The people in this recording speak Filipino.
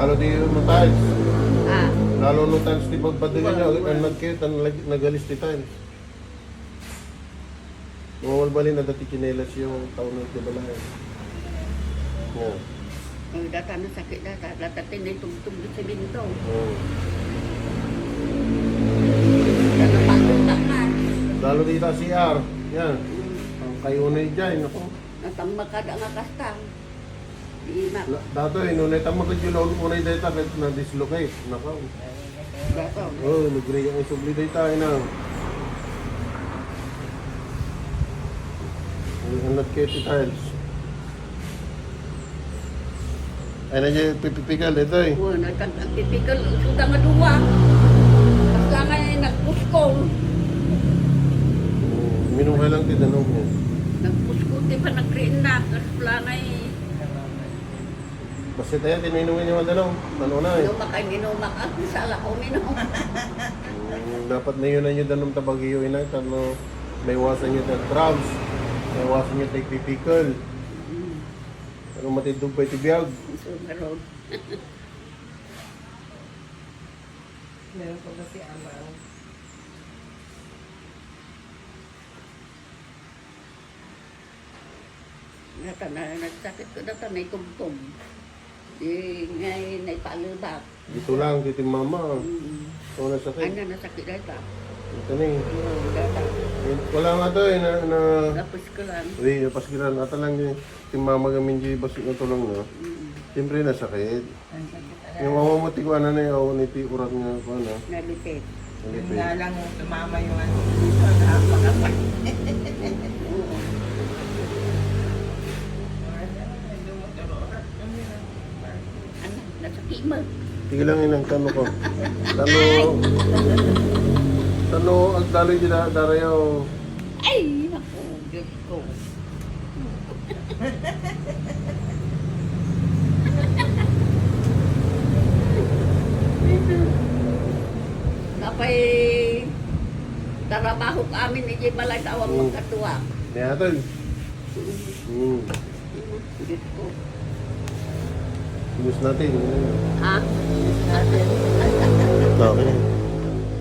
Lalo di yung tiles. Ah, Lalo nung tiles di pagpatigan niya, nagkit, ang nag- nagalis di tiles. Mawalbalin na dati chinelas yung taon ng tibalayan. Yeah. ang data na sakit data. Data tugtog di sa binto. Na. Lalo dito CR. Yan. Ang kayunay dyan. Ako. Natang makada nga kastang. Di Dato eh, nung netang magkadyo na unay data kahit na-dislocate. Nakaw. Data. Oh, nagre ang isubli data na. Ang nagkit tiles. Ay na dyan pipipikal ito eh. Natang tipikal. Suda nga duwa. Basta nga yung nagpuskol. Ka lang din ano mo. Nagpuskuti pa nag-green na. Wala nga eh. Basta tayo, tininumin ang dalaw. Ano na eh. Inumak ay inumak. Ang sala ko minom. Mm, Dapat na yun na nyo danong tabagiyo ina. Tano, may iwasan nyo ng drums. May iwasan nyo tayo pipikal. Ano matindog pa itibiyag. So, meron. Meron pa ba si Amal? Nata na nagsakit ko na itugtog. Di ngay na ipalubak. Dito lang, dito yung mama. Mm. Ito na sakit. Ano na sakit data? Ito na eh. Oh, data. Wala nga to eh, na, na, Tapos ko lang. Uy, napaskiran. Ata lang yung timama gamin di basik na tulong na. Mm. Siyempre nasakit. Ang sakit. Yung mama mo tikuan na na yung ti urat nga ko na. Nalipit. Yun nga lang tumama yung ano. Napakapal. Oo. Mo. Sige lang inang tano ko. Tano, tano, ang daloy di da- darayaw. Ay! Naku, Diyos ko. Napay trabaho ka amin ni Jay Balay tawag Mm. magkatuwa. Nihatol. Hmm. Diyos ko. Use natin. Ha? Okay.